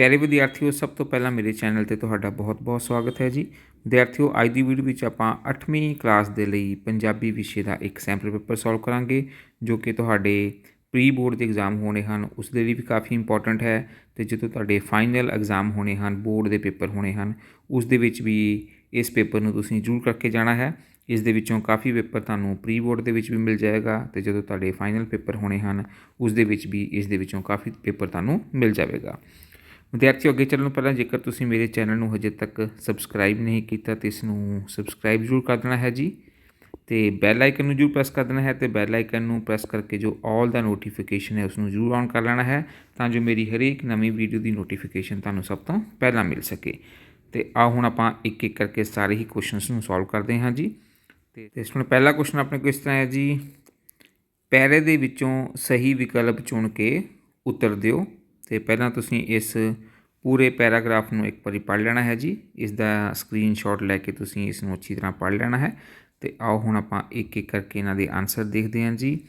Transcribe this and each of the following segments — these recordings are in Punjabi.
ਪਿਆਰੇ ਵਿਦਿਆਰਥੀਓ, ਸਭ ਤੋਂ ਪਹਿਲਾਂ ਮੇਰੇ ਚੈਨਲ ਤੇ ਤੁਹਾਡਾ ਬਹੁਤ-ਬਹੁਤ ਸਵਾਗਤ ਹੈ ਜੀ। ਵਿਦਿਆਰਥੀਓ, ਅੱਜ ਦੀ ਵੀਡੀਓ ਵਿੱਚ ਆਪਾਂ 8ਵੀਂ ਕਲਾਸ ਦੇ ਲਈ ਪੰਜਾਬੀ ਵਿਸ਼ੇ ਦਾ ਇੱਕ ਸੈਂਪਲ ਪੇਪਰ ਸੋਲਵ ਕਰਾਂਗੇ, ਜੋ ਕਿ ਤੁਹਾਡੇ ਪ੍ਰੀ ਬੋਰਡ ਦੇ ਐਗਜ਼ਾਮ ਹੋਣੇ ਹਨ, ਉਸ ਦੇ ਲਈ ਵੀ ਕਾਫੀ ਇੰਪੋਰਟੈਂਟ ਹੈ ਤੇ ਜਦੋਂ ਤੁਹਾਡੇ ਫਾਈਨਲ ਐਗਜ਼ਾਮ ਹੋਣੇ ਹਨ ਬੋਰਡ ਦੇ ਪੇਪਰ ਹੋਣੇ ਹਨ, ਉਸ ਦੇ ਵਿੱਚ ਵੀ ਇਸ ਪੇਪਰ ਨੂੰ ਤੁਸੀਂ ਜ਼ਰੂਰ ਕਰਕੇ ਜਾਣਾ ਹੈ। ਇਸ ਦੇ ਵਿੱਚੋਂ ਕਾਫੀ ਪੇਪਰ ਤੁਹਾਨੂੰ ਪ੍ਰੀ ਬੋਰਡ ਦੇ ਵਿੱਚ ਵੀ ਮਿਲ ਜਾਏਗਾ ਤੇ ਜਦੋਂ ਤੁਹਾਡੇ ਫਾਈਨਲ ਪੇਪਰ ਹੋਣੇ ਹਨ, ਉਸ ਦੇ ਵਿੱਚ ਵੀ ਇਸ ਦੇ ਵਿੱਚੋਂ ਕਾਫੀ ਪੇਪਰ ਤੁਹਾਨੂੰ ਮਿਲ ਜਾਵੇਗਾ। ਵਿਦਿਆਰਥੀਓ ਅੱਗੇ ਚੱਲਣ ਤੋਂ ਪਹਿਲਾਂ ਜੇਕਰ ਤੁਸੀਂ ਮੇਰੇ ਚੈਨਲ ਨੂੰ ਹਜੇ ਤੱਕ ਸਬਸਕ੍ਰਾਈਬ ਨਹੀਂ ਕੀਤਾ ਤੇ ਇਸ ਨੂੰ ਸਬਸਕ੍ਰਾਈਬ ਜ਼ਰੂਰ ਕਰ ਦੇਣਾ ਹੈ ਜੀ। ਤੇ ਬੈਲ ਆਈਕਨ ਨੂੰ ਜ਼ਰੂਰ ਪ੍ਰੈਸ ਕਰ ਦੇਣਾ ਹੈ ਤੇ ਬੈਲ ਆਈਕਨ ਨੂੰ ਪ੍ਰੈਸ ਕਰਕੇ ਜੋ ਆਲ ਦਾ ਨੋਟੀਫਿਕੇਸ਼ਨ ਹੈ ਉਸ ਨੂੰ ਜ਼ਰੂਰ ਔਨ ਕਰ ਲੈਣਾ ਹੈ ਤਾਂ ਜੋ ਮੇਰੀ ਹਰੇਕ ਨਵੀਂ ਵੀਡੀਓ ਦੀ ਨੋਟੀਫਿਕੇਸ਼ਨ ਤੁਹਾਨੂੰ ਸਭ ਤੋਂ ਪਹਿਲਾਂ ਮਿਲ ਸਕੇ। ਤੇ ਆ ਹੁਣ ਆਪਾਂ ਇੱਕ ਇੱਕ ਕਰਕੇ ਸਾਰੇ ਹੀ ਕੁਐਸਚਨਸ ਨੂੰ ਸੋਲਵ ਕਰਦੇ ਹਾਂ ਜੀ। ਤੇ ਤੇ ਇਸ ਨੂੰ ਪਹਿਲਾ ਕੁਐਸਚਨ ਆਪਣੇ ਕੋਲ ਇਸ ਤਰ੍ਹਾਂ ਹੈ ਜੀ। ਪੈਰੇ ਦੇ ਵਿੱਚੋਂ ਸਹੀ ਵਿਕਲਪ ਚੁਣ ਕੇ ਉੱਤਰ ਦਿਓ। ਤੇ ਪਹਿਲਾਂ ਤੁਸੀਂ ਇਸ ਪੂਰੇ ਪੈਰਾਗ੍ਰਾਫ ਨੂੰ ਇੱਕ ਵਾਰੀ ਪੜ੍ਹ ਲੈਣਾ ਹੈ ਜੀ। ਇਸ ਦਾ ਸਕਰੀਨਸ਼ਾਟ ਲੈ ਕੇ ਤੁਸੀਂ ਇਸ ਨੂੰ ਅੱਛੀ ਤਰ੍ਹਾਂ ਪੜ੍ਹ ਲੈਣਾ ਹੈ। ਤੇ ਆਓ ਹੁਣ ਆਪਾਂ ਇੱਕ ਇੱਕ ਕਰਕੇ ਇਹਨਾਂ ਦੇ ਆਨਸਰ ਦੇਖਦੇ ਹਾਂ ਜੀ।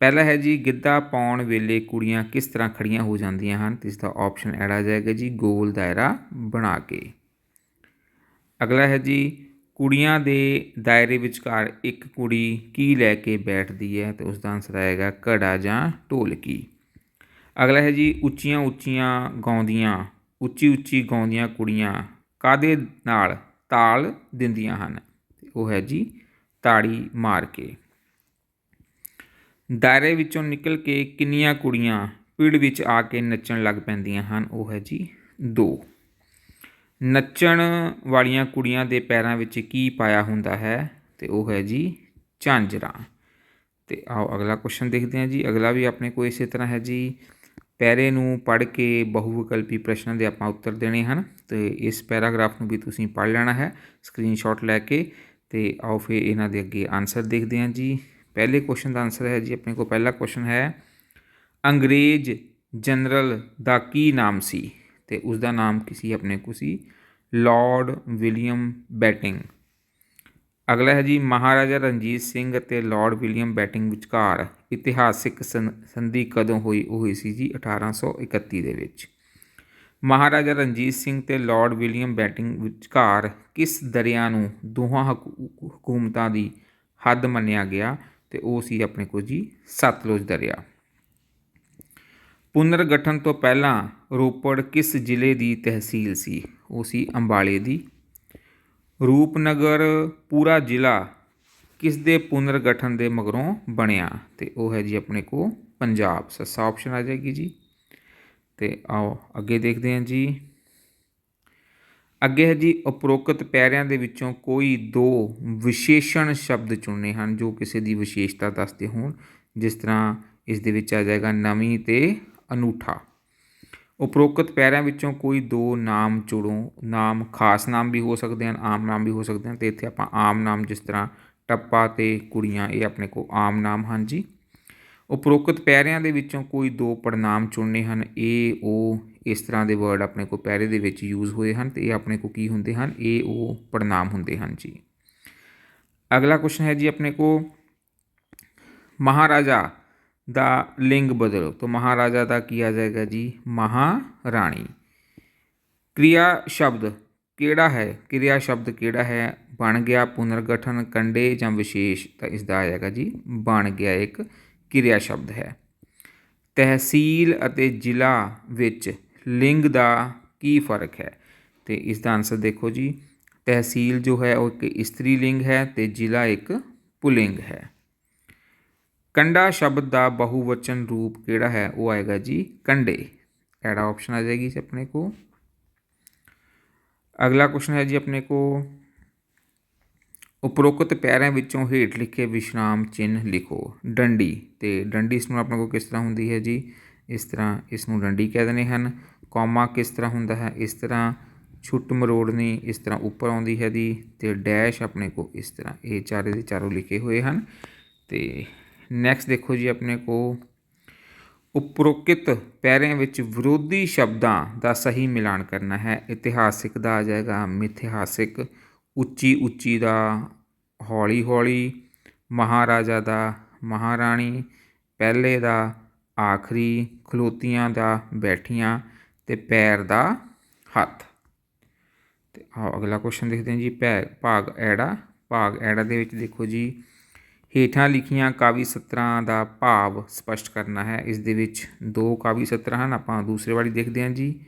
ਪਹਿਲਾ ਹੈ ਜੀ, ਗਿੱਧਾ ਪਾਉਣ ਵੇਲੇ ਕੁੜੀਆਂ ਕਿਸ ਤਰ੍ਹਾਂ ਖੜੀਆਂ ਹੋ ਜਾਂਦੀਆਂ ਹਨ? ਤੇ ਇਸ ਦਾ ਆਪਸ਼ਨ ਐਡ ਆ ਜਾਏਗਾ ਜੀ, ਗੋਲ ਦਾਇਰਾ ਬਣਾ ਕੇ। ਅਗਲਾ ਹੈ ਜੀ, ਕੁੜੀਆਂ ਦੇ ਦਾਇਰੇ ਵਿਚਕਾਰ ਇੱਕ ਕੁੜੀ ਕੀ ਲੈ ਕੇ ਬੈਠਦੀ ਹੈ? ਤੇ ਉਸ ਦਾ ਆਨਸਰ ਆਏਗਾ, ਘੜਾ ਜਾਂ ਢੋਲਕੀ। ਅਗਲਾ ਹੈ ਜੀ ਉੱਚੀਆਂ ਉੱਚੀਆਂ ਗਾਉਂਦੀਆਂ, ਉੱਚੀ ਉੱਚੀ ਗਾਉਂਦੀਆਂ ਕੁੜੀਆਂ ਕਾਦੇ ਨਾਲ? ਤਾਲ ਦਿੰਦੀਆਂ ਹਨ। ਉਹ ਹੈ ਜੀ ਤਾੜੀ ਮਾਰ ਕੇ। ਦਾਇਰੇ ਵਿੱਚੋਂ ਨਿਕਲ ਕੇ ਕਿੰਨੀਆਂ ਕੁੜੀਆਂ ਪਿੜ ਵਿੱਚ ਆ ਕੇ ਨੱਚਣ ਲੱਗ ਪੈਂਦੀਆਂ ਹਨ, ਉਹ ਹੈ ਜੀ ਦੋ। ਨੱਚਣ ਵਾਲੀਆਂ ਕੁੜੀਆਂ ਦੇ ਪੈਰਾਂ ਵਿੱਚ ਕੀ ਪਾਇਆ ਹੁੰਦਾ ਹੈ? ਤੇ ਉਹ ਹੈ ਜੀ ਝਾਂਜਰਾਂ। ਤੇ ਆਓ ਅਗਲਾ ਕੁਐਸਚਨ ਦੇਖਦੇ ਹਾਂ ਜੀ। ਅਗਲਾ ਵੀ ਆਪਣੇ ਕੋਲ ਇਸੇ ਤਰ੍ਹਾਂ ਹੈ ਜੀ। ਪੈਰੇ ਨੂੰ ਪੜ੍ਹ ਕੇ ਬਹੁਵਿਕਲਪੀ ਪ੍ਰਸ਼ਨਾਂ ਦੇ ਆਪਾਂ ਉੱਤਰ ਦੇਣੇ ਹਨ। ਤੇ ਇਸ ਪੈਰਾਗ੍ਰਾਫ ਨੂੰ ਵੀ ਤੁਸੀਂ ਪੜ੍ਹ ਲੈਣਾ ਹੈ। ਸਕਰੀਨਸ਼ਾਟ ਲੈ ਕੇ ਤੇ ਆਓ ਫਿਰ ਇਹਨਾਂ ਦੇ ਅੱਗੇ ਆਨਸਰ ਦੇਖਦੇ ਹਾਂ ਜੀ। ਪਹਿਲੇ ਕੁਐਸਚਨ ਦਾ ਆਨਸਰ ਹੈ ਜੀ, ਆਪਣੇ ਕੋਲ ਪਹਿਲਾ ਕੁਐਸਚਨ ਹੈ, ਅੰਗਰੇਜ਼ ਜਨਰਲ ਦਾ ਕੀ ਨਾਮ ਸੀ? ਤੇ ਉਸ ਦਾ ਨਾਮ ਕਿਸੇ ਆਪਣੇ ਕੋ ਸੀ ਲਾਰਡ ਵਿਲੀਅਮ ਬੈਟਿੰਗ ਅਗਲਾ ਹੈ ਜੀ ਮਹਾਰਾਜਾ ਰਣਜੀਤ ਸਿੰਘ ਅਤੇ ਲਾਰਡ ਵਿਲੀਅਮ ਬੈਟਿੰਗ ਵਿਚਕਾਰ ਇਤਿਹਾਸਿਕ ਸੰਧੀ ਕਦੋਂ ਹੋਈ, ਉਹ ਹੋਈ ਸੀ ਜੀ 1831 ਦੇ ਵਿੱਚ। ਮਹਾਰਾਜਾ ਰਣਜੀਤ ਸਿੰਘ ਤੇ ਲਾਰਡ ਵਿਲੀਅਮ ਬੈਟਿੰਗ ਵਿਚਕਾਰ ਕਿਸ ਦਰਿਆ ਨੂੰ ਦੋਹਾਂ ਹਕੂਮਤਾਂ ਦੀ ਹੱਦ ਮੰਨਿਆ ਗਿਆ ਤੇ ਉਹ ਸੀ ਆਪਣੇ ਕੋਲ ਜੀ ਸਤਲੁਜ ਦਰਿਆ। ਪੁਨਰਗਠਨ ਤੋਂ ਪਹਿਲਾਂ ਰੋਪੜ ਕਿਸ ਜ਼ਿਲ੍ਹੇ ਦੀ ਤਹਿਸੀਲ ਸੀ? ਉਹ ਸੀ ਅੰਬਾਲੇ ਦੀ ਰੂਪਨਗਰ ਪੂਰਾ ਜ਼ਿਲ੍ਹਾ ਕਿਸ ਦੇ ਪੁਨਰਗਠਨ ਦੇ ਮਗਰੋਂ ਬਣਿਆ? ਅਤੇ ਉਹ ਹੈ ਜੀ ਆਪਣੇ ਕੋਲ ਪੰਜਾਬ। ਸੱਸਾ ਆਪਸ਼ਨ ਆ ਜਾਏਗੀ ਜੀ। ਅਤੇ ਆਓ, ਅੱਗੇ ਦੇਖਦੇ ਹਾਂ ਜੀ। ਅੱਗੇ ਹੈ ਜੀ, ਉਪਰੋਕਤ ਪੈਰਿਆਂ ਦੇ ਵਿੱਚੋਂ ਕੋਈ ਦੋ ਵਿਸ਼ੇਸ਼ਣ ਸ਼ਬਦ ਚੁਣਨੇ ਹਨ ਜੋ ਕਿਸੇ ਦੀ ਵਿਸ਼ੇਸ਼ਤਾ ਦੱਸਦੇ ਹੋਣ। ਜਿਸ ਤਰ੍ਹਾਂ ਇਸ ਦੇ ਵਿੱਚ ਆ ਜਾਏਗਾ ਨਵੀਂ ਤੇ ਅਨੂਠਾ। ਉਪਰੋਕਤ ਪੈਰਿਆਂ ਵਿੱਚੋਂ ਕੋਈ ਦੋ ਨਾਮ ਚੁਣੋ ਨਾਮ ਖਾਸ ਨਾਮ ਵੀ ਹੋ ਸਕਦੇ ਹਨ, ਆਮ ਨਾਮ ਵੀ ਹੋ ਸਕਦੇ ਹਨ। ਅਤੇ ਇੱਥੇ ਆਪਾਂ ਆਮ ਨਾਮ ਜਿਸ ਤਰ੍ਹਾਂ ਟੱਪਾ ਅਤੇ ਕੁੜੀਆਂ, ਇਹ ਆਪਣੇ ਕੋਲ ਆਮ ਨਾਮ ਹਨ ਜੀ। ਉਪਰੋਕਤ ਪੈਰਿਆਂ ਦੇ ਵਿੱਚੋਂ ਕੋਈ ਦੋ ਪੜਨਾਮ ਚੁਣਨੇ ਹਨ। ਇਹ ਉਹ ਇਸ ਤਰ੍ਹਾਂ ਦੇ ਵਰਡ ਆਪਣੇ ਕੋਲ ਪੈਰੇ ਦੇ ਵਿੱਚ ਯੂਜ਼ ਹੋਏ ਹਨ ਤੇ ਇਹ ਆਪਣੇ ਕੋਲ ਕੀ ਹੁੰਦੇ ਹਨ? ਇਹ ਉਹ ਪੜਨਾਮ ਹੁੰਦੇ ਹਨ ਜੀ। ਅਗਲਾ ਕੁਐਸਚਨ ਹੈ ਜੀ ਆਪਣੇ ਕੋਲ, ਮਹਾਰਾਜਾ ਦਾ ਲਿੰਗ ਬਦਲੋ। ਤਾਂ ਮਹਾਰਾਜਾ ਦਾ ਕੀ ਆ ਜਾਏਗਾ ਜੀ? ਮਹਾਰਾਣੀ। ਕਿਰਿਆ ਸ਼ਬਦ ਕਿਹੜਾ ਹੈ? ਕਿਰਿਆ ਸ਼ਬਦ ਕਿਹੜਾ ਹੈ? ਬਣ ਗਿਆ ਪੁਨਰਗਠਨ, ਕੰਡੇ ਜਾਂ ਵਿਸ਼ੇਸ਼? ਤਾਂ ਇਸ ਦਾ ਆਏਗਾ ਜੀ, ਬਣ ਗਿਆ ਇੱਕ ਕਿਰਿਆ ਸ਼ਬਦ ਹੈ। ਤਹਿਸੀਲ ਅਤੇ ਜ਼ਿਲ੍ਹਾ ਵਿੱਚ ਲਿੰਗ ਦਾ ਕੀ ਫ਼ਰਕ ਹੈ? ਤੇ ਇਸ ਦਾ ਆਨਸਰ ਦੇਖੋ ਜੀ। ਤਹਿਸੀਲ ਜੋ ਹੈ ਉਹ ਇੱਕ ਇਸਤਰੀ ਲਿੰਗ ਹੈ ਤੇ ਜ਼ਿਲ੍ਹਾ ਇੱਕ ਪੁਲਿੰਗ ਹੈ। ਕੰਡਾ ਸ਼ਬਦ ਦਾ ਬਹੁਵਚਨ ਰੂਪ ਕਿਹੜਾ ਹੈ? ਉਹ ਆਏਗਾ ਜੀ ਕੰਡੇ। ਕਿਹੜਾ ਆਪਸ਼ਨ ਆ ਜਾਏਗੀ ਇਸ ਆਪਣੇ ਕੋ ਅਗਲਾ ਕੁਐਸਚਨ ਹੈ ਜੀ ਆਪਣੇ ਕੋ ਉਪਰੋਕਤ ਪੈਰਿਆਂ ਵਿੱਚੋਂ ਹੇਠ ਲਿਖੇ ਵਿਸ਼ਰਾਮ ਚਿੰਨ੍ਹ ਲਿਖੋ। ਡੰਡੀ। ਤੇ ਡੰਡੀ ਇਸ ਨੂੰ ਆਪਣੇ ਕੋ ਕਿਸ ਤਰ੍ਹਾਂ ਹੁੰਦੀ ਹੈ ਜੀ? ਇਸ ਤਰ੍ਹਾਂ ਇਸ ਨੂੰ ਡੰਡੀ ਕਹਿ ਦਿੰਦੇ ਹਨ। ਕੌਮਾ ਕਿਸ ਤਰ੍ਹਾਂ ਹੁੰਦਾ ਹੈ? ਇਸ ਤਰ੍ਹਾਂ। ਛੁੱਟ ਮਰੋੜਨੀ ਇਸ ਤਰ੍ਹਾਂ ਉੱਪਰ ਆਉਂਦੀ ਹੈ ਦੀ ਤੇ ਡੈਸ਼ ਆਪਣੇ ਕੋ ਇਸ ਤਰ੍ਹਾਂ। ਇਹ ਚਾਰੇ ਦੇ ਚਾਰੋਂ ਲਿਖੇ ਹੋਏ ਹਨ। ਤੇ ਨੈਕਸਟ ਦੇਖੋ ਜੀ ਆਪਣੇ ਕੋ ਉਪਰੋਕਿਤ ਪੈਰਿਆਂ ਵਿੱਚ ਵਿਰੋਧੀ ਸ਼ਬਦਾਂ ਦਾ ਸਹੀ ਮਿਲਾਨ ਕਰਨਾ ਹੈ। ਇਤਿਹਾਸਿਕ ਦਾ ਆ ਜਾਏਗਾ, ਮਿਥਿਹਾਸਿਕ, ਉੱਚੀ ਉੱਚੀ ਦਾ, ਹੌਲੀ ਹੌਲੀ, ਮਹਾਰਾਜਾ ਦਾ, ਮਹਾਰਾਣੀ, ਪਹਿਲੇ ਦਾ, ਆਖਰੀ, ਖਲੋਤੀਆਂ ਦਾ, ਬੈਠੀਆਂ ਤੇ ਪੈਰ ਦਾ ਹੱਥ। ਤੇ ਆਓ ਅਗਲਾ ਕੁਐਸਚਨ ਦੇਖਦੇ ਹਾਂ ਜੀ ਭੈ ਭਾਗ ਐੜਾ ਭਾਗ ਐੜਾ ਦੇ ਵਿੱਚ ਦੇਖੋ ਜੀ। ਹੇਠਾਂ ਲਿਖੀਆਂ ਕਾਵੀ ਸਤਰਾਂ ਦਾ ਭਾਵ ਸਪਸ਼ਟ ਕਰਨਾ ਹੈ। ਇਸ ਦੇ ਵਿੱਚ ਦੋ ਕਾਵੀ ਸਤਰ ਹਨ। ਆਪਾਂ ਦੂਸਰੇ ਵਾਲੀ ਦੇਖਦੇ ਹਾਂ ਜੀ।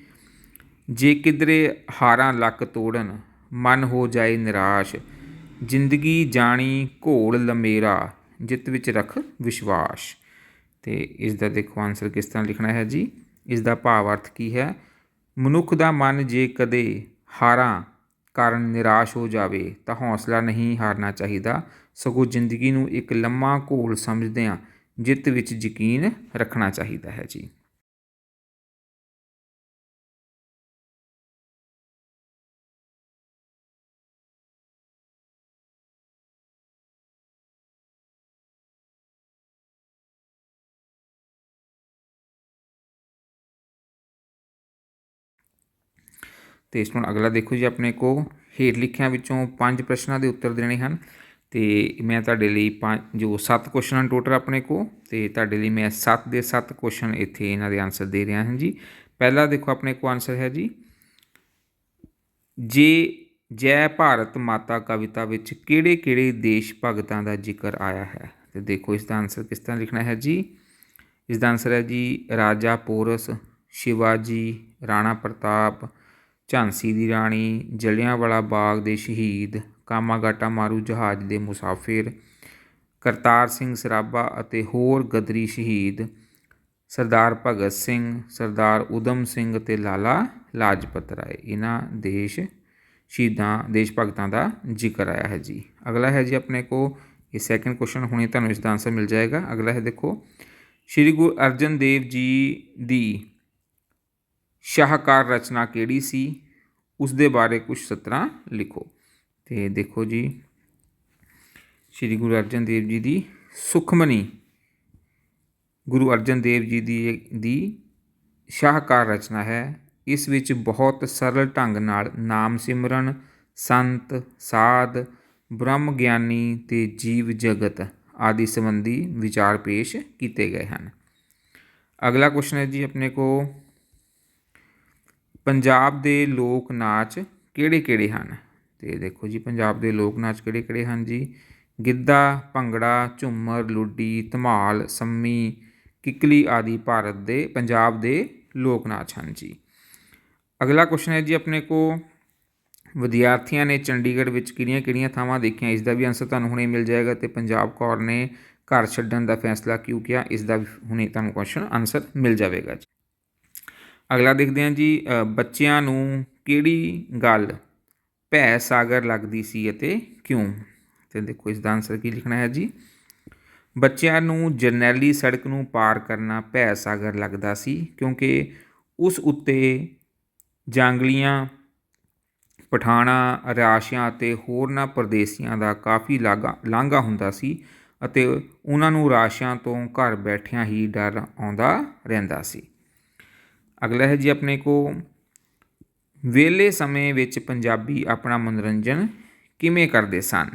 ਜੇ ਕਿਧਰੇ ਹਾਰਾਂ ਲੱਕ ਤੋੜਨ, ਮਨ ਹੋ ਜਾਏ ਨਿਰਾਸ਼, ਜ਼ਿੰਦਗੀ ਜਾਣੀ ਘੋਲ ਲੰਮੇਰਾ, ਜਿੱਤ ਵਿੱਚ ਰੱਖ ਵਿਸ਼ਵਾਸ। ਤੇ ਇਸ ਦਾ ਦੇਖੋ ਆਨਸਰ ਕਿਸ ਤਰ੍ਹਾਂ ਲਿਖਣਾ ਹੈ ਜੀ? ਇਸ ਦਾ ਭਾਵ ਅਰਥ ਕੀ ਹੈ? ਮਨੁੱਖ ਦਾ ਮਨ ਜੇ ਕਦੇ ਹਾਰਾਂ ਕਾਰਨ ਨਿਰਾਸ਼ ਹੋ ਜਾਵੇ, ਤਾਂ ਹੌਸਲਾ ਨਹੀਂ ਹਾਰਨਾ ਚਾਹੀਦਾ। ਸਗੋਂ ਜ਼ਿੰਦਗੀ ਨੂੰ ਇੱਕ ਲੰਮਾ ਘੋਲ ਸਮਝਦਿਆਂ ਜਿੱਤ ਵਿੱਚ ਯਕੀਨ ਰੱਖਣਾ ਚਾਹੀਦਾ ਹੈ ਜੀ। ਤੇ ਇਸ ਨੂੰ ਅਗਲਾ ਦੇਖੋ ਜੀ ਆਪਣੇ ਕੋ ਹੇਠ ਲਿਖਿਆਂ ਵਿੱਚੋਂ ਪੰਜ ਪ੍ਰਸ਼ਨਾਂ ਦੇ ਉੱਤਰ ਦੇਣੇ ਹਨ। ਤੇ ਮੈਂ ਤੁਹਾਡੇ ਲਈ ਪੰਜ, ਜੋ 7 ਕੁਐਸਚਨ ਹਨ ਟੋਟਲ ਆਪਣੇ ਕੋ ਤੇ ਤੁਹਾਡੇ ਲਈ ਮੈਂ 7 ਦੇ 7 ਕੁਐਸਚਨ ਇੱਥੇ ਇਹਨਾਂ ਦੇ ਆਨਸਰ ਦੇ ਰਿਹਾ ਹਾਂ ਜੀ। ਪਹਿਲਾ ਦੇਖੋ ਆਪਣੇ ਕੋ ਆਨਸਰ ਹੈ ਜੀ। ਜੇ ਜੈ ਭਾਰਤ ਮਾਤਾ ਕਵਿਤਾ ਵਿੱਚ ਕਿਹੜੇ ਕਿਹੜੇ ਦੇਸ਼ ਭਗਤਾਂ ਦਾ ਜ਼ਿਕਰ ਆਇਆ ਹੈ? ਤੇ ਦੇਖੋ ਇਸ ਦਾ ਆਨਸਰ ਕਿਸ ਤਰ੍ਹਾਂ ਲਿਖਣਾ ਹੈ ਜੀ। ਇਸ ਦਾ ਆਨਸਰ ਹੈ ਜੀ, ਰਾਜਾ ਪੋਰਸ, ਸ਼ਿਵਾਜੀ, ਰਾਣਾ ਪ੍ਰਤਾਪ, ਝਾਂਸੀ ਦੀ ਰਾਣੀ, ਜਲਿਆਂਵਾਲਾ ਬਾਗ ਦੇ ਸ਼ਹੀਦ ਕਾਮਾਗਾਟਾ ਮਾਰੂ ਜਹਾਜ਼ ਦੇ ਮੁਸਾਫਿਰ ਕਰਤਾਰ ਸਿੰਘ ਸਰਾਭਾ ਅਤੇ ਹੋਰ ਗਦਰੀ ਸ਼ਹੀਦ ਸਰਦਾਰ ਭਗਤ ਸਿੰਘ, ਸਰਦਾਰ ਉਦਮ ਸਿੰਘ ਅਤੇ ਲਾਲਾ ਲਾਜਪਤ ਰਾਏ। ਇਹਨਾਂ ਦੇਸ਼ ਸ਼ਹੀਦਾਂ, ਦੇਸ਼ ਭਗਤਾਂ ਦਾ ਜ਼ਿਕਰ ਆਇਆ ਹੈ ਜੀ। ਅਗਲਾ ਹੈ ਜੀ ਆਪਣੇ ਕੋ ਇਹ ਸੈਕੰਡ ਕੁਐਸਚਨ ਹੁਣੇ ਤੁਹਾਨੂੰ ਇਸ ਦਾ ਆਨਸਰ ਮਿਲ ਜਾਏਗਾ। ਅਗਲਾ ਹੈ ਦੇਖੋ। ਸ਼੍ਰੀ ਗੁਰੂ ਅਰਜਨ ਦੇਵ ਜੀ ਦੀ ਸ਼ਾਹਕਾਰ ਰਚਨਾ ਕਿਹੜੀ ਸੀ? ਉਸ ਦੇ ਬਾਰੇ ਕੁਝ ਸਤਰਾਂ ਲਿਖੋ। ਤੇ ਦੇਖੋ ਜੀ, ਸ਼੍ਰੀ ਗੁਰੂ ਅਰਜਨ ਦੇਵ ਜੀ ਦੀ ਸੁਖਮਨੀ। ਗੁਰੂ ਅਰਜਨ ਦੇਵ ਜੀ ਦੀ ਦੀ ਸ਼ਾਹਕਾਰ ਰਚਨਾ ਹੈ। ਇਸ ਵਿੱਚ ਬਹੁਤ ਸਰਲ ਢੰਗ ਨਾਲ ਨਾਮ ਸਿਮਰਨ, ਸੰਤ, ਸਾਧ, ਬ੍ਰਹਮ ਗਿਆਨੀ ਤੇ ਜੀਵ ਜਗਤ ਆਦਿ ਸੰਬੰਧੀ ਵਿਚਾਰ ਪੇਸ਼ ਕੀਤੇ ਗਏ ਹਨ। ਅਗਲਾ ਕੁਸ਼ਨ ਹੈ ਜੀ ਆਪਣੇ ਕੋ ਪੰਜਾਬ ਦੇ ਲੋਕ ਨਾਚ ਕਿਹੜੇ ਕਿਹੜੇ ਹਨ? ਤੇ ਦੇਖੋ ਜੀ, ਪੰਜਾਬ ਦੇ ਲੋਕ ਨਾਚ ਕਿਹੜੇ ਕਿਹੜੇ ਹਨ ਜੀ? ਗਿੱਧਾ, ਭੰਗੜਾ, ਝੂਮਰ, ਲੁੱਡੀ, ਧਮਾਲ, ਸੰਮੀ, ਕਿਕਲੀ ਆਦਿ ਭਾਰਤ ਦੇ, ਪੰਜਾਬ ਦੇ ਲੋਕ ਨਾਚ ਹਨ ਜੀ। ਅਗਲਾ ਕੁਐਸਚਨ ਹੈ ਜੀ ਆਪਣੇ ਕੋ ਵਿਦਿਆਰਥੀਆਂ ਨੇ ਚੰਡੀਗੜ੍ਹ ਵਿੱਚ ਕਿਹੜੀਆਂ-ਕਿਹੜੀਆਂ ਥਾਵਾਂ ਦੇਖੀਆਂ? ਇਸ ਦਾ ਵੀ ਆਨਸਰ ਤੁਹਾਨੂੰ ਹੁਣੇ ਮਿਲ ਜਾਏਗਾ ਤੇ ਪੰਜਾਬ ਕੌਰ ਨੇ ਘਰ ਛੱਡਣ ਦਾ ਫੈਸਲਾ ਕਿਉਂ ਕੀਤਾ ਇਸ ਦਾ ਵੀ ਹੁਣੇ ਤੁਹਾਨੂੰ ਕੁਐਸਚਨ ਆਨਸਰ ਮਿਲ ਜਾਵੇਗਾ ਜੀ। ਅਗਲਾ ਦੇਖਦੇ ਹਾਂ ਜੀ ਬੱਚਿਆਂ ਨੂੰ ਕਿਹੜੀ ਗੱਲ ਭੈ ਸਾਗਰ ਲੱਗਦੀ ਸੀ ਅਤੇ ਕਿਉਂ? ਤੇ ਦੇਖੋ ਇਸ ਦਾ ਆਨਸਰ ਕੀ ਲਿਖਣਾ ਹੈ ਜੀ? ਬੱਚਿਆਂ ਨੂੰ ਜਰਨੈਲੀ ਸੜਕ ਨੂੰ ਪਾਰ ਕਰਨਾ ਭੈ ਸਾਗਰ ਲੱਗਦਾ ਸੀ ਕਿਉਂਕਿ ਉਸ ਉੱਤੇ ਜਾਂਗਲੀਆਂ, ਪਠਾਣਾ, ਰਾਸ਼ੀਆਂ ਅਤੇ ਹੋਰਨਾਂ ਪ੍ਰਦੇਸੀਆਂ ਦਾ ਕਾਫੀ ਲਾਗਾ, ਲਾਂਘਾ ਹੁੰਦਾ ਸੀ ਅਤੇ ਉਹਨਾਂ ਨੂੰ ਰਾਸ਼ੀਆਂ ਤੋਂ ਘਰ ਬੈਠਿਆਂ ਹੀ ਡਰ ਆਉਂਦਾ ਰਹਿੰਦਾ ਸੀ। ਅਗਲਾ ਹੈ ਜੀ ਆਪਣੇ ਕੋ ਵਿਹਲੇ ਸਮੇਂ ਵਿੱਚ ਪੰਜਾਬੀ ਆਪਣਾ ਮਨੋਰੰਜਨ ਕਿਵੇਂ ਕਰਦੇ ਸਨ?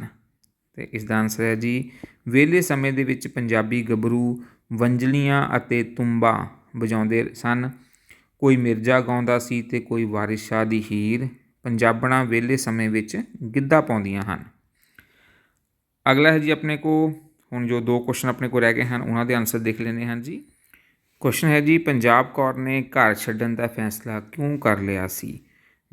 ਤੇ ਇਸ ਦਾ ਆਨਸਰ ਹੈ ਜੀ, ਵਿਹਲੇ ਸਮੇਂ ਦੇ ਵਿੱਚ ਪੰਜਾਬੀ ਗੱਭਰੂ ਵੰਜਲੀਆਂ ਅਤੇ ਤੁੰਬਾ ਵਜਾਉਂਦੇ ਸਨ। ਕੋਈ ਮਿਰਜ਼ਾ ਗਾਉਂਦਾ ਸੀ ਤੇ ਕੋਈ ਵਾਰਿਸ ਸ਼ਾਹ ਦੀ ਹੀਰ ਪੰਜਾਬਣਾ ਵਿਹਲੇ ਸਮੇਂ ਵਿੱਚ ਗਿੱਧਾ ਪਾਉਂਦੀਆਂ ਹਨ। ਅਗਲਾ ਹੈ ਜੀ ਆਪਣੇ ਕੋ ਹੁਣ ਜੋ ਦੋ ਕੁਐਸਚਨ ਆਪਣੇ ਕੋ ਰਹਿ ਗਏ ਹਨ, ਉਹਨਾਂ ਦੇ ਆਨਸਰ ਦੇਖ ਲੈਣੇ ਹਨ ਜੀ। ਕੁਐਸਚਨ ਹੈ ਜੀ, ਪੰਜਾਬ ਕੌਰ ਨੇ ਘਰ ਛੱਡਣ ਦਾ ਫੈਸਲਾ ਕਿਉਂ ਕਰ ਲਿਆ ਸੀ?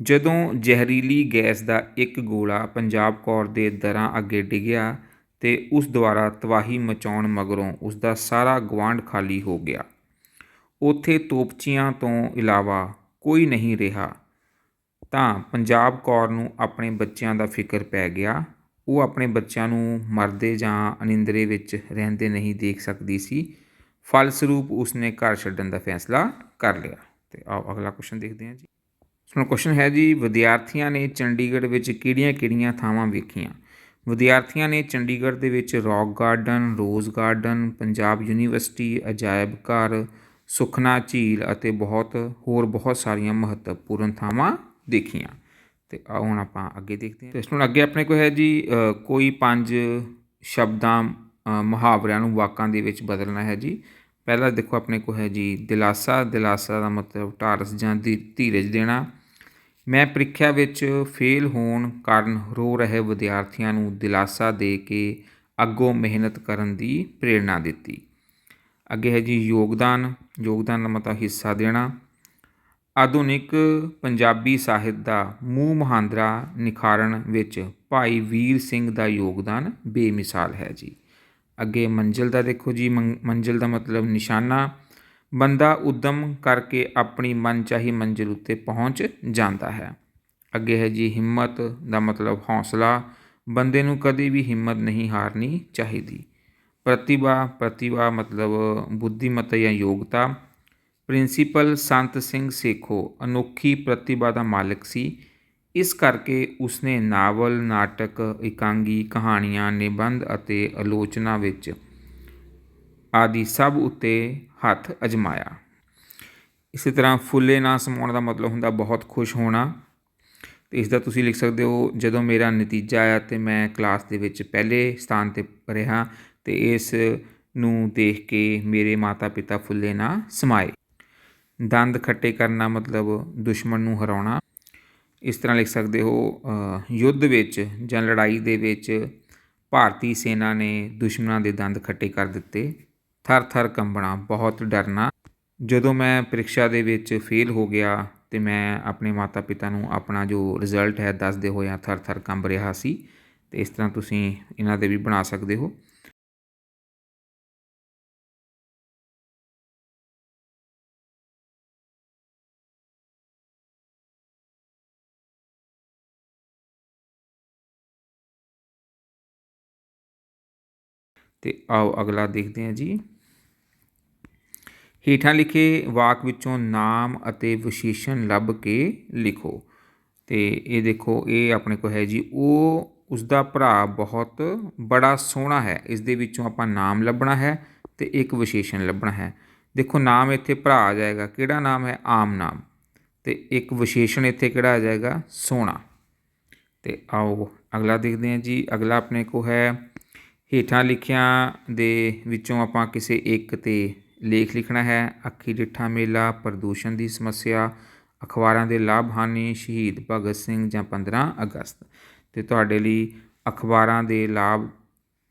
ਜਦੋਂ ਜ਼ਹਿਰੀਲੀ ਗੈਸ ਦਾ ਇੱਕ ਗੋਲਾ ਪੰਜਾਬ ਕੌਰ ਦੇ ਦਰਾਂ ਅੱਗੇ ਡਿੱਗਿਆ ਅਤੇ ਉਸ ਦੁਆਰਾ ਤਬਾਹੀ ਮਚਾਉਣ ਮਗਰੋਂ ਉਸ ਦਾ ਸਾਰਾ ਗੁਆਂਢ ਖਾਲੀ ਹੋ ਗਿਆ। ਉੱਥੇ ਤੋਪਚੀਆਂ ਤੋਂ ਇਲਾਵਾ ਕੋਈ ਨਹੀਂ ਰਿਹਾ। ਤਾਂ ਪੰਜਾਬ ਕੌਰ ਨੂੰ ਆਪਣੇ ਬੱਚਿਆਂ ਦਾ ਫਿਕਰ ਪੈ ਗਿਆ। ਉਹ ਆਪਣੇ ਬੱਚਿਆਂ ਨੂੰ ਮਰਦੇ ਜਾਂ ਅਨਿੰਦਰੇ ਵਿੱਚ ਰਹਿੰਦੇ ਨਹੀਂ ਦੇਖ ਸਕਦੀ ਸੀ। ਫਲਸਰੂਪ ਉਸਨੇ ਘਰ ਛੱਡਣ ਦਾ ਫੈਸਲਾ ਕਰ ਲਿਆ। ਤੇ ਆਓ ਅਗਲਾ ਕੁਐਸਚਨ ਦੇਖਦੇ ਹਾਂ ਜੀ। ਸੁਣੋ ਕੁਐਸਚਨ ਹੈ ਜੀ, ਵਿਦਿਆਰਥੀਆਂ ਨੇ ਚੰਡੀਗੜ੍ਹ ਵਿੱਚ ਕਿਹੜੀਆਂ-ਕਿਹੜੀਆਂ ਥਾਵਾਂ ਵੇਖੀਆਂ? ਵਿਦਿਆਰਥੀਆਂ ਨੇ ਚੰਡੀਗੜ੍ਹ ਦੇ ਵਿੱਚ rock garden, rose garden, Punjab university, ਅਜਾਇਬ ਘਰ, ਸੁਖਨਾ ਝੀਲ ਅਤੇ ਬਹੁਤ ਹੋਰ ਬਹੁਤ ਸਾਰੀਆਂ ਮਹੱਤਵਪੂਰਨ ਥਾਵਾਂ ਦੇਖੀਆਂ। ਤੇ ਆਓ ਹੁਣ ਆਪਾਂ ਅੱਗੇ ਦੇਖਦੇ ਹਾਂ। ਇਸ ਨੂੰ ਅੱਗੇ ਆਪਣੇ ਕੋਲ ਹੈ ਜੀ ਕੋਈ ਪੰਜ ਸ਼ਬਦਾਂ ਮੁਹਾਵਰਿਆਂ ਨੂੰ ਵਾਕਾਂ ਦੇ ਵਿੱਚ ਬਦਲਣਾ ਹੈ ਜੀ। ਪਹਿਲਾ ਦੇਖੋ ਆਪਣੇ ਕੋਲ ਹੈ ਜੀ, ਦਿਲਾਸਾ ਦਿਲਾਸਾ ਦਾ ਮਤਲਬ ਢਾਰਸ ਜਾਂ ਧੀ- ਧੀਰਜ ਦੇਣਾ। ਮੈਂ ਪ੍ਰੀਖਿਆ ਵਿੱਚ ਫੇਲ ਹੋਣ ਕਾਰਨ ਰੋ ਰਹੇ ਵਿਦਿਆਰਥੀਆਂ ਨੂੰ ਦਿਲਾਸਾ ਦੇ ਕੇ ਅੱਗੋਂ ਮਿਹਨਤ ਕਰਨ ਦੀ ਪ੍ਰੇਰਣਾ ਦਿੱਤੀ। ਅੱਗੇ ਹੈ ਜੀ ਯੋਗਦਾਨ ਯੋਗਦਾਨ ਦਾ ਮਤਾ ਹਿੱਸਾ ਦੇਣਾ। ਆਧੁਨਿਕ ਪੰਜਾਬੀ ਸਾਹਿਤ ਦਾ ਮੂੰਹ ਮਹਾਂਦਰਾ ਨਿਖਾਰਨ ਵਿੱਚ ਭਾਈ ਵੀਰ ਸਿੰਘ ਦਾ ਯੋਗਦਾਨ ਬੇਮਿਸਾਲ ਹੈ ਜੀ। ਅੱਗੇ ਮੰਜ਼ਿਲ ਦਾ ਦੇਖੋ ਜੀ ਮੰਜ਼ਿਲ ਦਾ ਮਤਲਬ ਨਿਸ਼ਾਨਾ। ਬੰਦਾ ਉੱਦਮ ਕਰਕੇ ਆਪਣੀ ਮਨਚਾਹੀ ਮੰਜ਼ਿਲ ਉੱਤੇ ਪਹੁੰਚ ਜਾਂਦਾ ਹੈ। ਅੱਗੇ ਹੈ ਜੀ, ਹਿੰਮਤ ਦਾ ਮਤਲਬ ਹੌਸਲਾ। ਬੰਦੇ ਨੂੰ ਕਦੇ ਵੀ ਹਿੰਮਤ ਨਹੀਂ ਹਾਰਨੀ ਚਾਹੀਦੀ। ਪ੍ਰਤਿਭਾ ਪ੍ਰਤਿਭਾ ਮਤਲਬ ਬੁੱਧੀਮਤਾ ਜਾਂ ਯੋਗਤਾ। ਪ੍ਰਿੰਸੀਪਲ ਸੰਤ ਸਿੰਘ ਸੇਖੋ, ਅਨੋਖੀ ਪ੍ਰਤਿਭਾ ਦਾ ਮਾਲਕ ਸੀ। ਇਸ ਕਰਕੇ ਉਸਨੇ ਨਾਵਲ, ਨਾਟਕ, ਇਕਾਂਗੀ, ਕਹਾਣੀਆਂ, ਨਿਬੰਧ ਅਤੇ ਆਲੋਚਨਾ ਵਿੱਚ ਆਦਿ ਸਭ ਉੱਤੇ ਹੱਥ ਅਜਮਾਇਆ। ਇਸੇ ਤਰ੍ਹਾਂ ਫੁੱਲੇ ਨਾ ਸਮਾਉਣ ਦਾ ਮਤਲਬ ਹੁੰਦਾ ਬਹੁਤ ਖੁਸ਼ ਹੋਣਾ। ਤੇ ਇਸ ਦਾ ਤੁਸੀਂ ਲਿਖ ਸਕਦੇ ਹੋ, ਜਦੋਂ ਮੇਰਾ ਨਤੀਜਾ ਆਇਆ ਤੇ ਮੈਂ ਕਲਾਸ ਦੇ ਵਿੱਚ ਪਹਿਲੇ ਸਥਾਨ ਤੇ ਰਿਹਾ ਤੇ ਇਸ ਨੂੰ ਦੇਖ ਕੇ ਮੇਰੇ ਮਾਤਾ ਪਿਤਾ ਫੁੱਲੇ ਨਾ ਸਮਾਏ। ਦੰਦ ਖੱਟੇ ਕਰਨਾ ਮਤਲਬ ਦੁਸ਼ਮਣ ਨੂੰ ਹਰਾਉਣਾ। ਇਸ ਤਰ੍ਹਾਂ ਲਿਖ ਸਕਦੇ ਹੋ ਯੁੱਧ ਵਿੱਚ ਜਾਂ ਲੜਾਈ ਦੇ ਵਿੱਚ ਭਾਰਤੀ ਸੈਨਾ ਨੇ ਦੁਸ਼ਮਣਾਂ ਦੇ ਦੰਦ ਖੱਟੇ ਕਰ ਦਿੱਤੇ। ਥਰ ਥਰ ਕੰਬਣਾ, ਬਹੁਤ ਡਰਨਾ। ਜਦੋਂ ਮੈਂ ਪ੍ਰੀਖਿਆ ਦੇ ਵਿੱਚ ਫੇਲ ਹੋ ਗਿਆ ਤੇ ਮੈਂ ਆਪਣੇ ਮਾਤਾ ਪਿਤਾ ਨੂੰ ਆਪਣਾ ਜੋ ਰਿਜ਼ਲਟ ਹੈ ਦੱਸਦੇ ਹੋਇਆਂ ਥਰ ਥਰ ਕੰਬ ਰਿਹਾ ਸੀ। ਅਤੇ ਇਸ ਤਰ੍ਹਾਂ ਤੁਸੀਂ ਇਹਨਾਂ ਦੇ ਵੀ ਬਣਾ ਸਕਦੇ ਹੋ। ਤੇ ਆਓ ਅਗਲਾ ਦੇਖਦੇ ਹਾਂ ਜੀ। ਹੇਠਾਂ ਲਿਖੇ ਵਾਕ ਵਿੱਚੋਂ ਨਾਮ ਅਤੇ ਵਿਸ਼ੇਸ਼ਣ ਲੱਭ ਕੇ ਲਿਖੋ। ਤੇ ਇਹ ਦੇਖੋ, ਇਹ ਆਪਣੇ ਕੋਲ ਹੈ ਜੀ। ਉਹ ਉਸ ਦਾ ਭਰਾ ਬਹੁਤ ਬੜਾ ਸੋਹਣਾ ਹੈ। ਇਸ ਦੇ ਵਿੱਚੋਂ ਆਪਾਂ ਨਾਮ ਲੱਭਣਾ ਹੈ ਤੇ ਇੱਕ ਵਿਸ਼ੇਸ਼ਣ ਲੱਭਣਾ ਹੈ। ਦੇਖੋ, ਨਾਮ ਇੱਥੇ ਭਰਾ ਆ ਜਾਏਗਾ। ਕਿਹੜਾ ਨਾਮ ਹੈ? ਆਮ ਨਾਮ। ਤੇ ਇੱਕ ਵਿਸ਼ੇਸ਼ਣ ਇੱਥੇ ਕਿਹੜਾ ਆ ਜਾਏਗਾ? ਸੋਹਣਾ। ਤੇ ਆਓ ਅਗਲਾ ਦੇਖਦੇ ਹਾਂ ਜੀ। ਅਗਲਾ ਆਪਣੇ ਕੋ ਹੈ ਹੇਠਾਂ ਲਿਖਿਆਂ ਦੇ ਵਿੱਚੋਂ ਆਪਾਂ ਕਿਸੇ ਇੱਕ ਤੇ ਲੇਖ ਲਿਖਣਾ ਹੈ। ਅੱਖੀ ਡਿੱਠਾ ਮੇਲਾ ਪ੍ਰਦੂਸ਼ਣ ਦੀ ਸਮੱਸਿਆ ਅਖਬਾਰਾਂ ਦੇ ਲਾਭ ਹਾਨੀ ਸ਼ਹੀਦ ਭਗਤ ਸਿੰਘ ਜਾਂ 15 ਅਗਸਤ। ਅਤੇ ਤੁਹਾਡੇ ਲਈ ਅਖਬਾਰਾਂ ਦੇ ਲਾਭ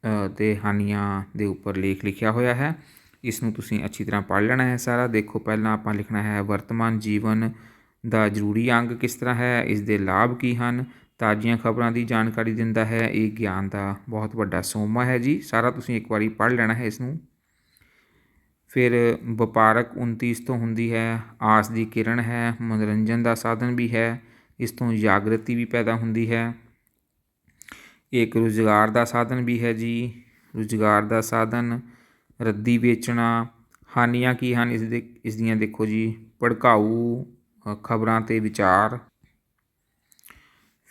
ਅ, ਤੇ ਹਾਨੀਆਂ ਦੇ ਉੱਪਰ ਲੇਖ ਲਿਖਿਆ ਹੋਇਆ ਹੈ। ਇਸ ਨੂੰ ਤੁਸੀਂ ਅੱਛੀ ਤਰ੍ਹਾਂ ਪੜ੍ਹ ਲੈਣਾ ਹੈ ਸਾਰਾ। ਦੇਖੋ ਪਹਿਲਾਂ ਆਪਾਂ ਲਿਖਣਾ ਹੈ ਵਰਤਮਾਨ ਜੀਵਨ ਦਾ ਜ਼ਰੂਰੀ ਅੰਗ ਕਿਸ ਤਰ੍ਹਾਂ ਹੈ ਇਸ ਦੇ ਲਾਭ ਕੀ ਹਨ ਤਾਜ਼ੀਆਂ ਖਬਰਾਂ ਦੀ ਜਾਣਕਾਰੀ ਦਿੰਦਾ ਹੈ। ਇਹ ਗਿਆਨ ਦਾ ਬਹੁਤ ਵੱਡਾ ਸੋਮਾ ਹੈ ਜੀ। ਸਾਰਾ ਤੁਸੀਂ ਇੱਕ ਵਾਰੀ ਪੜ੍ਹ ਲੈਣਾ ਹੈ ਇਸ ਨੂੰ ਫਿਰ ਵਪਾਰਕ 29 ਤੋਂ ਹੁੰਦੀ ਹੈ। ਆਸ ਦੀ ਕਿਰਨ ਹੈ। ਮਨੋਰੰਜਨ ਦਾ ਸਾਧਨ ਵੀ ਹੈ। ਇਸ ਤੋਂ ਜਾਗਰਤੀ ਵੀ ਪੈਦਾ ਹੁੰਦੀ ਹੈ। ਇੱਕ ਰੁਜ਼ਗਾਰ ਦਾ ਸਾਧਨ ਵੀ ਹੈ ਜੀ। ਰੁਜ਼ਗਾਰ ਦਾ ਸਾਧਨ, ਰੱਦੀ ਵੇਚਣਾ, ਹਾਨੀਆਂ ਕੀ ਹਨ ਇਸ ਦੇ, ਇਸ ਦੀਆਂ ਦੇਖੋ ਜੀ। ਭੜਕਾਊ ਖਬਰਾਂ ਤੇ ਵਿਚਾਰ।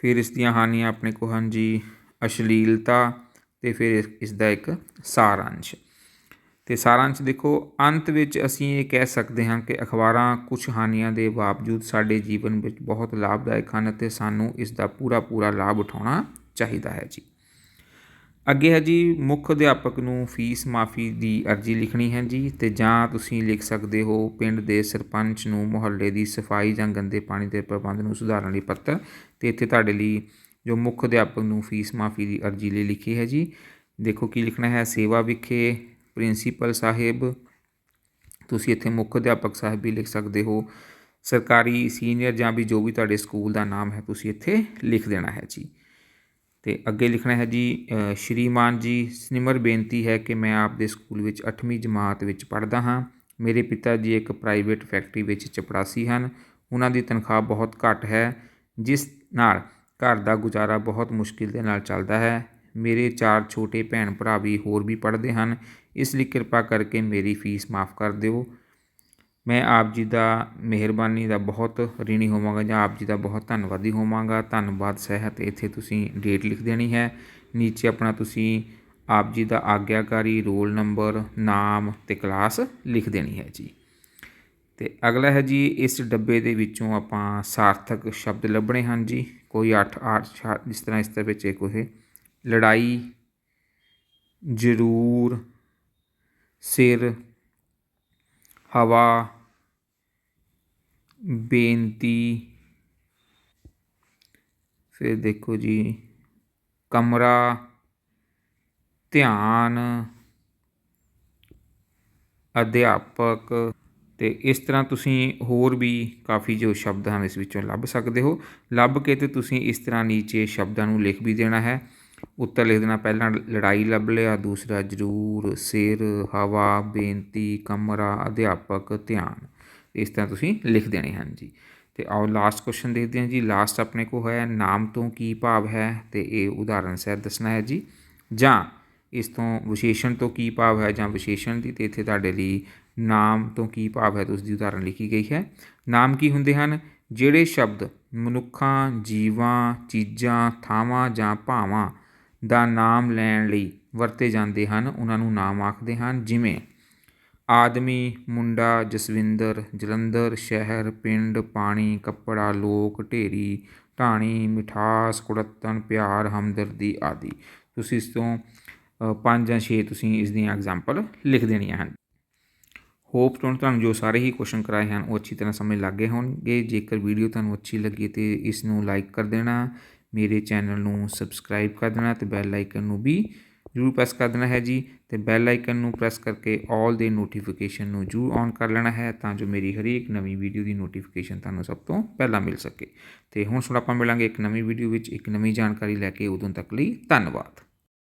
ਫਿਰ ਇਸ ਦੀਆਂ ਹਾਨੀਆਂ ਆਪਣੇ ਕੋਲ ਹਨ ਜੀ ਅਸ਼ਲੀਲਤਾ ਅਤੇ ਫਿਰ ਇਸ- ਇਸ ਦਾ ਇੱਕ ਸਾਰਾਂਸ਼। ਤੇ ਸਾਰਾਂਸ਼ ਦੇਖੋ, ਅੰਤ ਵਿੱਚ ਅਸੀਂ ਇਹ ਕਹਿ ਸਕਦੇ ਹਾਂ ਕਿ ਅਖਬਾਰਾਂ ਕੁਝ ਹਾਨੀਆਂ ਦੇ ਬਾਵਜੂਦ ਸਾਡੇ ਜੀਵਨ ਵਿੱਚ ਬਹੁਤ ਲਾਭਦਾਇਕ ਹਨ ਅਤੇ ਸਾਨੂੰ ਇਸ ਦਾ ਪੂਰਾ ਪੂਰਾ ਲਾਭ ਉਠਾਉਣਾ ਚਾਹੀਦਾ ਹੈ ਜੀ। ਅੱਗੇ ਹੈ ਜੀ, ਮੁੱਖ ਅਧਿਆਪਕ ਨੂੰ ਫੀਸ ਮਾਫੀ ਦੀ ਅਰਜ਼ੀ ਲਿਖਣੀ ਹੈ ਜੀ ਤੇ ਜਾਂ ਤੁਸੀਂ ਲਿਖ ਸਕਦੇ ਹੋ ਪਿੰਡ ਦੇ ਸਰਪੰਚ ਨੂੰ ਮੁਹੱਲੇ ਦੀ ਸਫ਼ਾਈ ਜਾਂ ਗੰਦੇ ਪਾਣੀ ਦੇ ਪ੍ਰਬੰਧ ਨੂੰ ਸੁਧਾਰਨ ਲਈ ਪੱਤਰ ਤੇ ਇੱਥੇ ਤੁਹਾਡੇ ਲਈ ਜੋ ਮੁੱਖ ਅਧਿਆਪਕ ਨੂੰ ਫੀਸ ਮਾਫੀ ਦੀ ਅਰਜ਼ੀ ਲਈ ਲਿਖੀ ਹੈ ਜੀ। ਦੇਖੋ ਕੀ ਲਿਖਣਾ ਹੈ, ਸੇਵਾ ਵਿਖੇ ਪ੍ਰਿੰਸੀਪਲ ਸਾਹਿਬ, ਤੁਸੀਂ ਇੱਥੇ ਮੁੱਖ ਅਧਿਆਪਕ ਸਾਹਿਬ ਵੀ ਲਿਖ ਸਕਦੇ ਹੋ। ਸਰਕਾਰੀ ਸੀਨੀਅਰ ਜਾਂ ਵੀ ਜੋ ਵੀ ਤੁਹਾਡੇ ਸਕੂਲ ਦਾ ਨਾਮ ਹੈ, ਤੁਸੀਂ ਇੱਥੇ ਲਿਖ ਦੇਣਾ ਹੈ ਜੀ। ਤੇ ਅੱਗੇ ਲਿਖਣਾ ਹੈ ਜੀ ਸ਼੍ਰੀਮਾਨ ਜੀ ਸਨਿਮਰ ਬੇਨਤੀ ਹੈ ਕਿ ਮੈਂ ਆਪ ਦੇ ਸਕੂਲ ਵਿੱਚ 8ਵੀਂ ਜਮਾਤ ਵਿੱਚ ਪੜ੍ਹਦਾ ਹਾਂ। ਮੇਰੇ ਪਿਤਾ ਜੀ ਇੱਕ ਪ੍ਰਾਈਵੇਟ ਫੈਕਟਰੀ ਵਿੱਚ ਚਪੜਾਸੀ ਹਨ। ਉਹਨਾਂ ਦੀ ਤਨਖਾਹ ਬਹੁਤ ਘੱਟ ਹੈ। ਜਿਸ ਨਾਲ ਘਰ ਦਾ ਗੁਜ਼ਾਰਾ ਬਹੁਤ ਮੁਸ਼ਕਿਲ ਦੇ ਨਾਲ ਚੱਲਦਾ ਹੈ। ਮੇਰੇ ਚਾਰ ਛੋਟੇ ਭੈਣ ਭਰਾ ਵੀ ਹੋਰ ਵੀ ਪੜ੍ਹਦੇ ਹਨ, ਇਸ ਲਈ ਕਿਰਪਾ ਕਰਕੇ ਮੇਰੀ ਫੀਸ ਮਾਫ ਕਰ ਦਿਓ। ਮੈਂ ਆਪ ਜੀ ਦਾ ਮਿਹਰਬਾਨੀ ਦਾ ਬਹੁਤ ঋਣੀ ਹੋਵਾਂਗਾ ਜਾਂ ਆਪ ਜੀ ਦਾ ਬਹੁਤ ਧੰਨਵਾਦੀ ਹੋਵਾਂਗਾ। ਧੰਨਵਾਦ, ਸਹਿਤ ਇੱਥੇ ਤੁਸੀਂ ਡੇਟ ਲਿਖ ਦੇਣੀ ਹੈ। ਨੀਚੇ ਆਪਣਾ ਤੁਸੀਂ ਆਪ ਜੀ ਦਾ ਆਗਿਆਕਾਰੀ ਰੋਲ ਨੰਬਰ, ਨਾਮ ਤੇ ਕਲਾਸ ਲਿਖ ਦੇਣੀ ਹੈ ਜੀ। ਅਤੇ ਅਗਲਾ ਹੈ ਜੀ, ਇਸ ਡੱਬੇ ਦੇ ਵਿੱਚੋਂ ਆਪਾਂ ਸਾਰਥਕ ਸ਼ਬਦ ਲੱਭਣੇ ਹਨ ਜੀ। ਕੋਈ 8 8 ਜਿਸ ਤਰ੍ਹਾਂ ਇਸ ਦੇ ਵਿੱਚ ਇੱਕ ਉਹ ਲੜਾਈ, ਜ਼ਰੂਰ, ਸਿਰ, ਹਵਾ, ਬੇਨਤੀ। ਫਿਰ ਦੇਖੋ ਜੀ, ਕਮਰਾ, ਧਿਆਨ, ਅਧਿਆਪਕ। ਅਤੇ ਇਸ ਤਰ੍ਹਾਂ ਤੁਸੀਂ ਹੋਰ ਵੀ ਕਾਫੀ ਜੋ ਸ਼ਬਦ ਹਨ ਇਸ ਵਿੱਚੋਂ ਲੱਭ ਸਕਦੇ ਹੋ। ਲੱਭ ਕੇ ਤੇ ਤੁਸੀਂ ਇਸ ਤਰ੍ਹਾਂ ਨੀਚੇ ਸ਼ਬਦਾਂ ਨੂੰ ਲਿਖ ਵੀ ਦੇਣਾ ਹੈ। ਉੱਤਰ ਲਿਖ ਦੇਣਾ, ਪਹਿਲਾਂ ਲੜਾਈ ਲੱਭ ਲਿਆ, ਦੂਸਰਾ ਜ਼ਰੂਰ, ਸਿਰ, ਹਵਾ, ਬੇਨਤੀ, ਕਮਰਾ, ਅਧਿਆਪਕ, ਧਿਆਨ। ਇਸ ਤਰ੍ਹਾਂ ਤੁਸੀਂ ਲਿਖ ਦੇਣੇ ਹਨ ਜੀ। ਤੇ ਆਓ ਲਾਸਟ ਕੁਐਸਚਨ ਦੇਖਦੇ ਹਾਂ ਜੀ। ਲਾਸਟ ਆਪਣੇ ਕੋ ਹੈ, ਨਾਮ ਤੋਂ ਕੀ ਭਾਵ ਹੈ? ਤੇ ਇਹ ਉਦਾਹਰਨ ਸਹਿਤ ਦੱਸਣਾ ਹੈ ਜੀ। ਜਾਂ ਇਸ ਤੋਂ ਵਿਸ਼ੇਸ਼ਣ ਤੋਂ ਕੀ ਭਾਵ ਹੈ ਜਾਂ ਵਿਸ਼ੇਸ਼ਣ ਦੀ ਤੇ ਇੱਥੇ ਤੁਹਾਡੇ ਲਈ ਨਾਮ ਤੋਂ ਕੀ ਭਾਵ ਹੈ ਤੇ ਉਸ ਦੀ ਉਦਾਹਰਣ ਲਿਖੀ ਗਈ ਹੈ। ਨਾਮ ਕੀ ਹੁੰਦੇ ਹਨ? ਜਿਹੜੇ ਸ਼ਬਦ ਮਨੁੱਖਾਂ, ਜੀਵਾਂ, ਚੀਜ਼ਾਂ, ਥਾਵਾਂ ਜਾਂ ਭਾਵਾਂ ਦਾ ਨਾਮ ਲੈਣ ਲਈ ਵਰਤੇ ਜਾਂਦੇ ਹਨ, ਉਹਨਾਂ ਨੂੰ ਨਾਮ ਆਖਦੇ ਹਨ। ਜਿਵੇਂ ਆਦਮੀ, ਮੁੰਡਾ, ਜਸਵਿੰਦਰ, ਜਲੰਧਰ ਸ਼ਹਿਰ, ਪਿੰਡ, ਪਾਣੀ, ਕੱਪੜਾ, ਲੋਕ, ਢੇਰੀ, ਢਾਣੀ, ਮਿਠਾਸ, ਕੁੜੱਤਣ, ਪਿਆਰ, ਹਮਦਰਦੀ ਆਦਿ। ਤੁਸੀਂ ਇਸ ਤੋਂ ਪੰਜ ਜਾਂ ਛੇ ਤੁਸੀਂ ਇਸ ਦੀਆਂ ਐਗਜ਼ਾਮਪਲ ਲਿਖ ਦੇਣੀਆਂ ਹਨ। ਹੋਪ ਤੋਂ ਤੁਹਾਨੂੰ ਜੋ ਸਾਰੇ ਹੀ ਕੁਐਸਚਨ ਕਰਾਏ ਹਨ, ਉਹ ਅੱਛੀ ਤਰ੍ਹਾਂ ਸਮਝ ਲੱਗ ਗਏ ਹੋਣਗੇ। ਜੇਕਰ ਵੀਡੀਓ ਤੁਹਾਨੂੰ ਅੱਛੀ ਲੱਗੀ ਤੇ ਇਸ ਨੂੰ ਲਾਈਕ ਕਰ ਦੇਣਾ, ਮੇਰੇ ਚੈਨਲ ਨੂੰ ਸਬਸਕ੍ਰਾਈਬ ਕਰ ਦੇਣਾ ਤੇ ਬੈਲ ਆਈਕਨ ਨੂੰ ਵੀ ਜ਼ਰੂਰ ਪ੍ਰੈਸ ਕਰ ਦੇਣਾ ਹੈ ਜੀ। ਤੇ ਬੈਲ ਆਈਕਨ ਨੂੰ ਪ੍ਰੈਸ ਕਰਕੇ ਆਲ ਦੇ ਨੋਟੀਫਿਕੇਸ਼ਨ ਨੂੰ ਜ਼ਰੂਰ ਔਨ ਕਰ ਲੈਣਾ ਹੈ ਤਾਂ ਜੋ ਮੇਰੀ ਹਰੇਕ ਨਵੀਂ ਵੀਡੀਓ ਦੀ ਨੋਟੀਫਿਕੇਸ਼ਨ ਤੁਹਾਨੂੰ ਸਭ ਤੋਂ ਪਹਿਲਾਂ ਮਿਲ ਸਕੇ। ਤੇ ਹੁਣ ਸੁਣ ਆਪਾਂ ਮਿਲਾਂਗੇ ਇੱਕ ਨਵੀਂ ਵੀਡੀਓ ਵਿੱਚ, ਇੱਕ ਨਵੀਂ ਜਾਣਕਾਰੀ ਲੈ ਕੇ। ਉਦੋਂ ਤੱਕ ਲਈ ਧੰਨਵਾਦ।